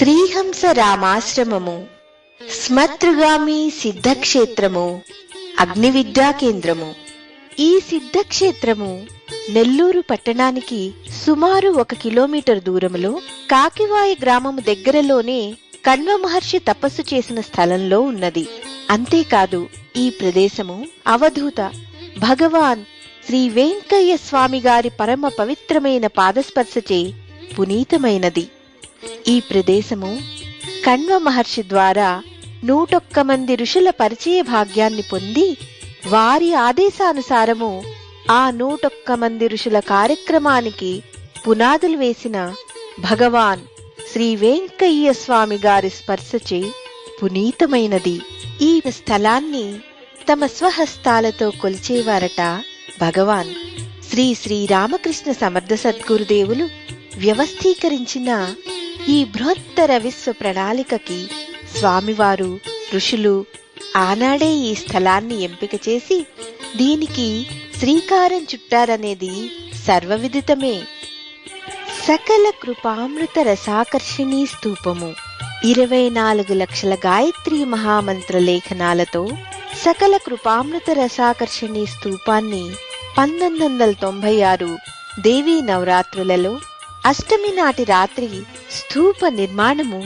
శ్రీహంస రామాశ్రమము స్మతృగామి సిద్ధక్షేత్రము అగ్ని విద్యా కేంద్రము. ఈ సిద్ధక్షేత్రము నెల్లూరు పట్టణానికి సుమారు ఒక కిలోమీటర్ దూరంలో కాకివాయ గ్రామము దగ్గరలోనే కణ్వ మహర్షి తపస్సు చేసిన స్థలంలో ఉన్నది. అంతేకాదు ఈ ప్రదేశము అవధూత భగవాన్ శ్రీ వెంకయ్య స్వామి గారి పరమ పవిత్రమైన పాదస్పర్శచే పునీతమైనది. ఈ ప్రదేశము కణ్వ మహర్షి ద్వారా నూటొక్క మంది ఋషుల పరిచయ భాగ్యాన్ని పొంది వారి ఆదేశానుసారము ఆ నూటొక్క మంది ఋషుల కార్యక్రమానికి పునాదులు వేసిన భగవాన్ శ్రీ వెంకయ్య స్వామి గారి స్పర్శచే పునీతమైనది. ఈ స్థలాన్ని తమ స్వహస్తాలతో కొలిచేవారట భగవాన్. శ్రీ శ్రీ రామకృష్ణ సమర్థ సద్గురుదేవులు వ్యవస్థీకరించిన ఈ బృహత్తర విశ్వ ప్రణాళికకి స్వామివారు ఋషులు ఆనాడే ఈ స్థలాన్ని ఎంపిక చేసి దీనికి శ్రీకారం చుట్టారనేది సర్వవిదితమే. సకల కృపామృత రసాకర్షణీ స్తూపము ఇరవై నాలుగు లక్షల గాయత్రి మహామంత్ర లేఖనాలతో సకల కృపామృత రసాకర్షణీ స్తూపాన్ని పంతొమ్మిది వందల తొంభై ఆరు దేవీ నవరాత్రులలో అష్టమి నాటి రాత్రి స్థూప నిర్మాణము